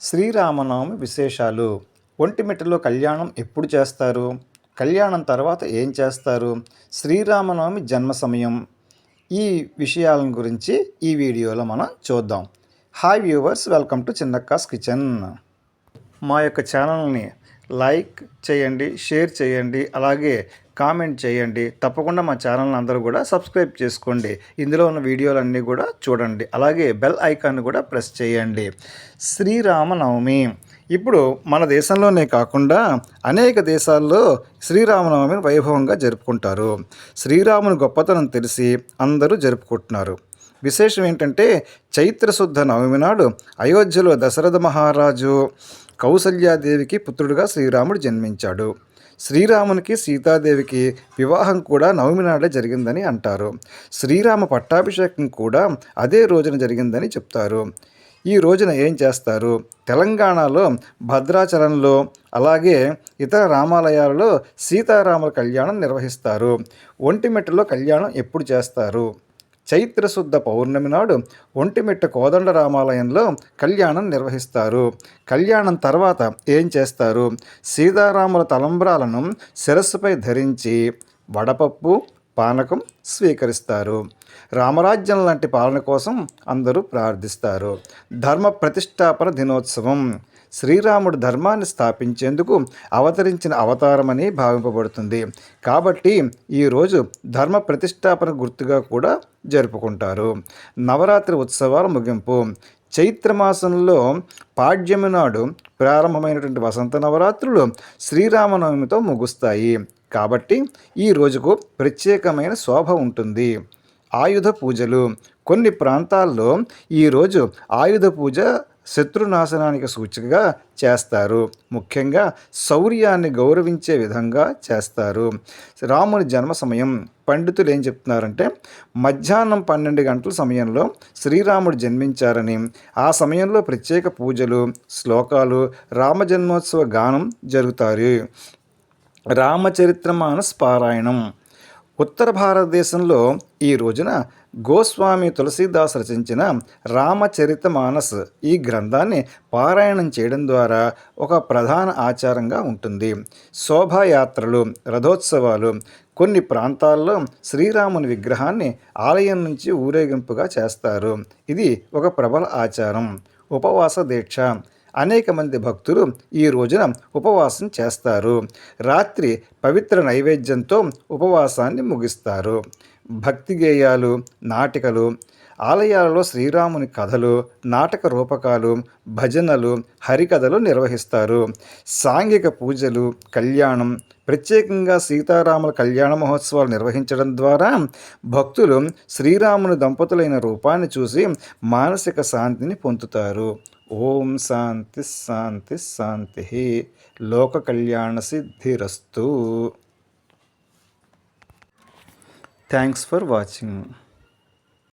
శ్రీరామనవమి విశేషాలు. ఒంటిమిట్టలో కళ్యాణం ఎప్పుడు చేస్తారు? కళ్యాణం తర్వాత ఏం చేస్తారు? శ్రీరామనవమి జన్మ సమయం. ఈ విషయాల గురించి ఈ వీడియోలో మనం చూద్దాం. Hi viewers welcome to Chinnakka's kitchen. మా యొక్క ఛానల్ని లైక్ చేయండి షేర్ చేయండి అలాగే కామెంట్ చేయండి. తప్పకుండా మా ఛానల్ని అందరూ కూడా సబ్స్క్రైబ్ చేసుకోండి. ఇందులో ఉన్న వీడియోలన్నీ కూడా చూడండి. అలాగే బెల్ ఐకాన్ కూడా ప్రెస్ చేయండి. శ్రీరామనవమి. ఇప్పుడు మన దేశంలోనే కాకుండా అనేక దేశాల్లో శ్రీరామనవమిని వైభవంగా జరుపుకుంటారు. శ్రీరాముని గొప్పతనం తెలిసి అందరూ జరుపుకుంటున్నారు. విశేషం ఏంటంటే చైత్రశుద్ధ నవమి నాడు అయోధ్యలో దశరథ మహారాజు కౌసల్యాదేవికి పుత్రుడుగా శ్రీరాముడు జన్మించాడు. శ్రీరామునికి సీతాదేవికి వివాహం కూడా నవమి నాడే జరిగిందని అంటారు. శ్రీరామ పట్టాభిషేకం కూడా అదే రోజున జరిగిందని చెప్తారు. ఈ రోజున ఏం చేస్తారు? తెలంగాణలో భద్రాచలంలో అలాగే ఇతర రామాలయాలలో సీతారాముల కళ్యాణం నిర్వహిస్తారు. ఒంటిమెట్టలో కళ్యాణం ఎప్పుడు చేస్తారు? చైత్రశుద్ధ పౌర్ణమి నాడు ఒంటిమిట్ట కోదండ రామాలయంలో కళ్యాణం నిర్వహిస్తారు. కళ్యాణం తర్వాత ఏం చేస్తారు? సీతారాముల తలంబ్రాలను శిరస్సుపై ధరించి వడపప్పు పానకం స్వీకరిస్తారు. రామరాజ్యం లాంటి పాలన కోసం అందరూ ప్రార్థిస్తారు. ధర్మ ప్రతిష్టాపన దినోత్సవం. శ్రీరాముడు ధర్మాన్ని స్థాపించేందుకు అవతరించిన అవతారమని భావింపబడుతుంది. కాబట్టి ఈరోజు ధర్మ ప్రతిష్టాపన గుర్తుగా కూడా జరుపుకుంటారు. నవరాత్రి ఉత్సవాల ముగింపు. చైత్రమాసంలో పాడ్యమి నాడు ప్రారంభమైనటువంటి వసంత నవరాత్రులు శ్రీరామనవమితో ముగుస్తాయి. కాబట్టి ఈ రోజుకు ప్రత్యేకమైన శోభ ఉంటుంది. ఆయుధ పూజలు. కొన్ని ప్రాంతాల్లో ఈరోజు ఆయుధ పూజ శత్రునాశనానికి సూచికగా చేస్తారు. ముఖ్యంగా శౌర్యాన్ని గౌరవించే విధంగా చేస్తారు. రాముని జన్మ సమయం పండితులు ఏం చెప్తున్నారంటే మధ్యాహ్నం పన్నెండు గంటల సమయంలో శ్రీరాముడు జన్మించారని. ఆ సమయంలో ప్రత్యేక పూజలు శ్లోకాలు రామజన్మోత్సవ గానం జరుగుతాయి. రామచరిత్రమానస్ పారాయణం. ఉత్తర భారతదేశంలో ఈ రోజున గోస్వామి తులసీదాస్ రచించిన రామచరిత మానస్ ఈ గ్రంథాన్ని పారాయణం చేయడం ద్వారా ఒక ప్రధాన ఆచారంగా ఉంటుంది. శోభాయాత్రలు రథోత్సవాలు కొన్ని ప్రాంతాల్లో శ్రీరాముని విగ్రహాన్ని ఆలయం నుంచి ఊరేగింపుగా చేస్తారు. ఇది ఒక ప్రబల ఆచారం. ఉపవాస దీక్ష అనేక మంది భక్తులు ఈ రోజున ఉపవాసం చేస్తారు. రాత్రి పవిత్ర నైవేద్యంతో ఉపవాసాన్ని ముగిస్తారు. భక్తి గేయాలు నాటికలు ఆలయాలలో శ్రీరాముని కథలు నాటక రూపకాలు భజనలు హరికథలు నిర్వహిస్తారు. సాంఘిక పూజలు కళ్యాణం ప్రత్యేకంగా సీతారాముల కళ్యాణ మహోత్సవాలు నిర్వహించడం ద్వారా భక్తులు శ్రీరాముని దంపతులైన రూపాన్ని చూసి మానసిక శాంతిని పొందుతారు. ఓం శాంతి శాంతి శాంతి లోక కళ్యాణ సిద్ధిరస్తు. Thanks for watching